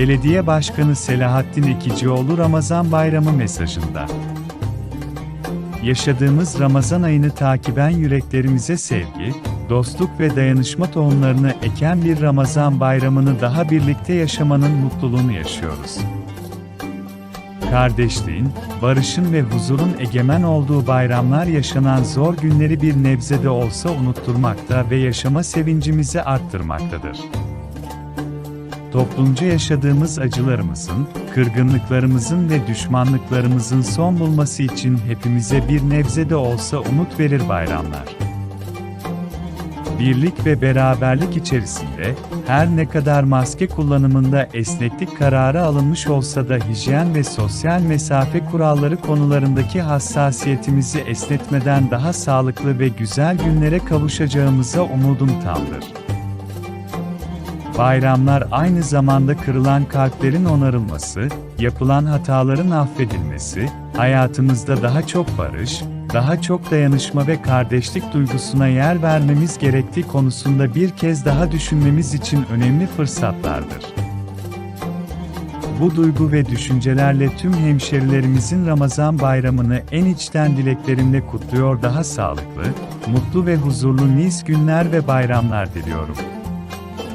Belediye Başkanı Selahattin Ekicioğlu Ramazan Bayramı mesajında. Yaşadığımız Ramazan ayını takiben yüreklerimize sevgi, dostluk ve dayanışma tohumlarını eken bir Ramazan bayramını daha birlikte yaşamanın mutluluğunu yaşıyoruz. Kardeşliğin, barışın ve huzurun egemen olduğu bayramlar yaşanan zor günleri bir nebze de olsa unutturmakta ve yaşama sevincimizi arttırmaktadır. Toplumca yaşadığımız acılarımızın, kırgınlıklarımızın ve düşmanlıklarımızın son bulması için hepimize bir nebze de olsa umut verir bayramlar. Birlik ve beraberlik içerisinde, her ne kadar maske kullanımında esneklik kararı alınmış olsa da hijyen ve sosyal mesafe kuralları konularındaki hassasiyetimizi esnetmeden daha sağlıklı ve güzel günlere kavuşacağımıza umudum tamdır. Bayramlar aynı zamanda kırılan kalplerin onarılması, yapılan hataların affedilmesi, hayatımızda daha çok barış, daha çok dayanışma ve kardeşlik duygusuna yer vermemiz gerektiği konusunda bir kez daha düşünmemiz için önemli fırsatlardır. Bu duygu ve düşüncelerle tüm hemşerilerimizin Ramazan bayramını en içten dileklerimle kutluyor daha sağlıklı, mutlu ve huzurlu nice günler ve bayramlar diliyorum.